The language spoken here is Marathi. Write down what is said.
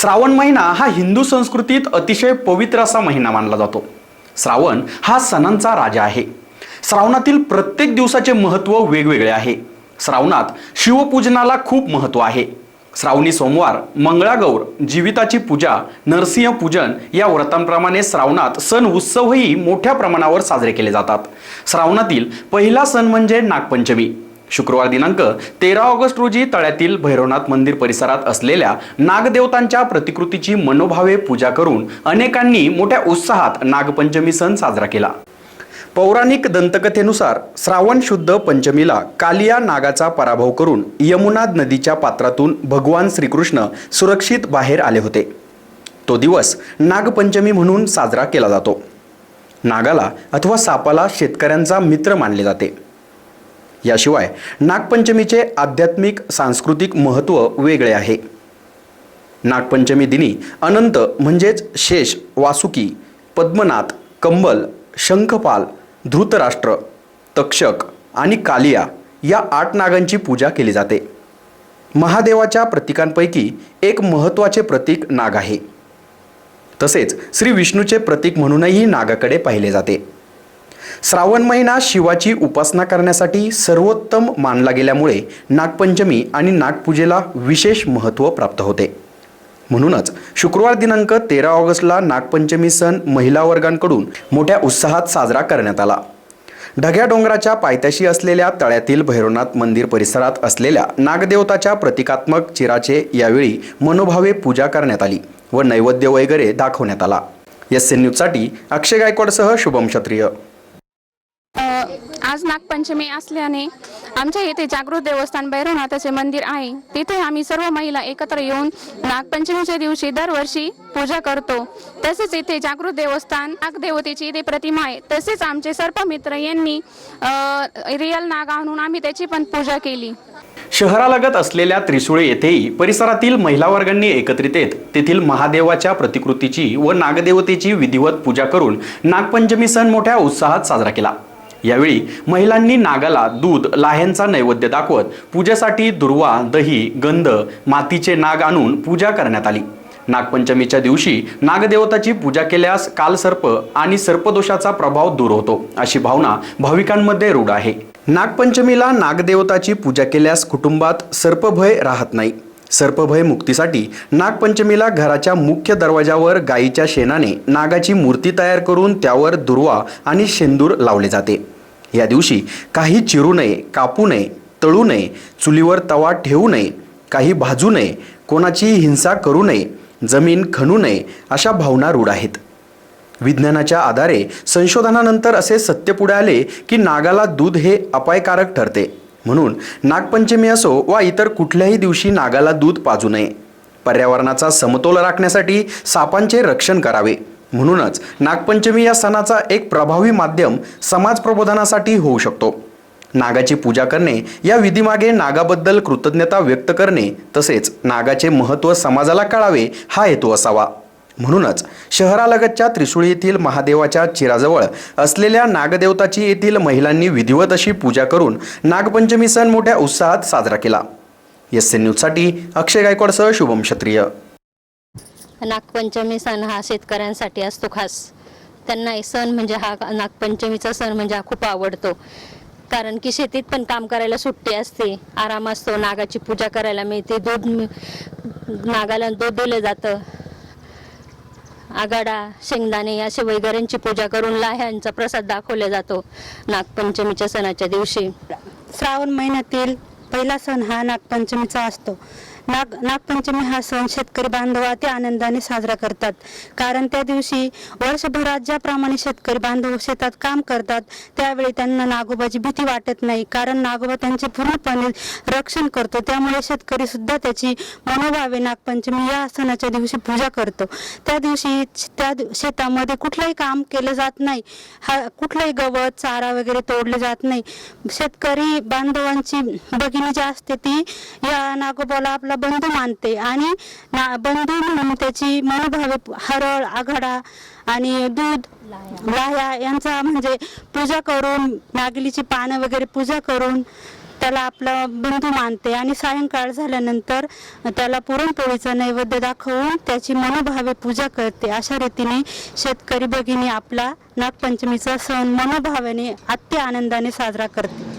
श्रावण महिना हा हिंदू संस्कृतीत अतिशय पवित्र असा महिना मानला जातो. श्रावण हा सणांचा राजा आहे. श्रावणातील प्रत्येक दिवसाचे महत्त्व वेगवेगळे आहे. श्रावणात शिवपूजनाला खूप महत्त्व आहे. श्रावणी सोमवार मंगळागौर जीविताची पूजा नरसिंह पूजन या व्रतांप्रमाणे श्रावणात सण उत्सवही मोठ्या प्रमाणावर साजरे केले जातात. श्रावणातील पहिला सण म्हणजे नागपंचमी. शुक्रवार दिनांक तेरा ऑगस्ट रोजी तळ्यातील भैरवनाथ मंदिर परिसरात असलेल्या नागदेवतांच्या प्रतिकृतीची मनोभावे पूजा करून अनेकांनी मोठ्या उत्साहात नागपंचमी सण साजरा केला. पौराणिक दंतकथेनुसार श्रावण शुद्ध पंचमीला कालिया नागाचा पराभव करून यमुना नदीच्या पात्रातून भगवान श्रीकृष्ण सुरक्षित बाहेर आले होते. तो दिवस नागपंचमी म्हणून साजरा केला जातो. नागाला अथवा सापाला शेतकऱ्यांचा मित्र मानले जाते. याशिवाय नागपंचमीचे आध्यात्मिक सांस्कृतिक महत्त्व वेगळे आहे. नागपंचमी दिनी अनंत म्हणजेच शेष वासुकी पद्मनाथ कंबल शंखपाल धृतराष्ट्र तक्षक आणि कालिया या आठ नागांची पूजा केली जाते. महादेवाच्या प्रतीकांपैकी एक महत्त्वाचे प्रतीक नाग आहे. तसेच श्री विष्णूचे प्रतीक म्हणूनही नागाकडे पाहिले जाते. श्रावण महिना शिवाची उपासना करण्यासाठी सर्वोत्तम मानला गेल्यामुळे नागपंचमी आणि नागपूजेला विशेष महत्त्व प्राप्त होते. म्हणूनच शुक्रवार दिनांक तेरा ऑगस्टला नागपंचमी सण महिला वर्गांकडून मोठ्या उत्साहात साजरा करण्यात आला. ढग्या डोंगराच्या पायथ्याशी असलेल्या तळ्यातील भैरवनाथ मंदिर परिसरात असलेल्या नागदेवताच्या प्रतिकात्मक चिराचे यावेळी मनोभावे पूजा करण्यात आली व नैवेद्य वगैरे दाखवण्यात आला. एस एन न्यूजसाठी अक्षय गायकवाडसह शुभम क्षत्रिय. आज नागपंचमी असल्याने आमच्या येथे जागृत देवस्थान भैरवनाथाचे मंदिर आहे. तिथे आम्ही सर्व महिला एकत्र येऊन नागपंचमीच्या दिवशी दरवर्षी पूजा करतो. तसेच इथे जागृत देवस्थान नागदेवतेची इथे प्रतिमा आहे. तसेच आमचे सर्पमित्र यांनी रिअल नाग आणून आम्ही त्याची पण पूजा केली. शहरालगत असलेल्या त्रिसुळे येथेही परिसरातील महिला वर्गांनी एकत्रित येत तेथील महादेवाच्या प्रतिकृतीची व नागदेवतेची विधिवत पूजा करून नागपंचमी सण मोठ्या उत्साहात साजरा केला. यावेळी महिलांनी नागाला दूध लाह्यांचा नैवेद्य दाखवत पूजेसाठी दुर्वा दही गंध मातीचे नाग आणून पूजा करण्यात आली. नागपंचमीच्या दिवशी नागदेवताची पूजा केल्यास कालसर्प आणि सर्पदोषाचा प्रभाव दूर होतो अशी भावना भाविकांमध्ये रूढ आहे. नागपंचमीला नागदेवताची पूजा केल्यास कुटुंबात सर्पभय राहत नाही. सर्पभय मुक्तीसाठी नागपंचमीला घराच्या मुख्य दरवाजावर गायीच्या शेणाने नागाची मूर्ती तयार करून त्यावर दुर्वा आणि शेंदूर लावले जाते. या दिवशी काही चिरू नये कापू नये तळू नये चुलीवर तवा ठेवू नये काही भाजू नये कोणाची हिंसा करू नये जमीन खणू नये अशा भावना रूढ आहेत. विज्ञानाच्या आधारे संशोधनानंतर असे सत्य पुढे आले की नागाला दूध हे अपायकारक ठरते. म्हणून नागपंचमी असो वा इतर कुठल्याही दिवशी नागाला दूध पाजू नये. पर्यावरणाचा समतोल राखण्यासाठी सापांचे रक्षण करावे. म्हणूनच नागपंचमी या सणाचा एक प्रभावी माध्यम समाज प्रबोधनासाठी होऊ शकतो. नागाची पूजा करणे या विधीमागे नागाबद्दल कृतज्ञता व्यक्त करणे तसेच नागाचे महत्त्व समाजाला कळावे हा हेतू असावा. म्हणूनच शहरालगतच्या त्रिशूळ येथील महादेवाच्या चिराजवळ असलेल्या नागदेवताची येथील महिलांनी विधिवत अशी पूजा करून नागपंचमी सण मोठ्या उत्साहात साजरा केला. एस एन न्यूजसाठी अक्षय गायकवाडसह शुभम क्षत्रिय. नागपंचमी सण हा शेतकऱ्यांसाठी असतो खास. त्यांना सण म्हणजे हा नागपंचमीचा सण म्हणजे हा खूप आवडतो. कारण की शेतीत पण काम करायला सुट्टी असते आराम असतो नागाची पूजा करायला मिळते दूध नागाला दूध दिलं जातं. आगाडा शेंगदाणे असे वगैरेंची पूजा करून लाह्यांचा प्रसाद दाखवला जातो नागपंचमीच्या सणाच्या दिवशी. श्रावण महिन्यातील पहिला सण हा नागपंचमीचा असतो. नाग नागपंचमी हा सण शेतकरी बांधव अति आनंदाने साजरा करतात. कारण त्या दिवशी वर्षभरात ज्याप्रमाणे शेतकरी बांधव शेतात काम करतात त्यावेळी त्यांना नागोबाची भीती वाटत नाही. कारण नागोबा त्यांचे पूर्णपणे रक्षण करतो. त्यामुळे शेतकरी सुद्धा त्याची मनोभावे नागपंचमी या सणाच्या दिवशी पूजा करतो. त्या दिवशी त्या शेतामध्ये कुठलंही काम केलं जात नाही. हा कुठलंही गवत चारा वगैरे तोडले जात नाही. शेतकरी बांधवांची भगिनी जी असते ती या नागोबाला आपला बंधू मानते. आणि बंधू म्हणून त्याची मनोभावे हरळ आघाडा आणि दूध लाह्या यांचा म्हणजे पूजा करून नागलीची पानं वगैरे पूजा करून त्याला आपला बंधू मानते. आणि सायंकाळ झाल्यानंतर त्याला पुरणपोळीचा नैवेद्य दाखवून त्याची मनोभावे पूजा करते. अशा रीतीने शेतकरी भगिनी आपला नागपंचमीचा सण मनोभावाने अत्य आनंदाने साजरा करते.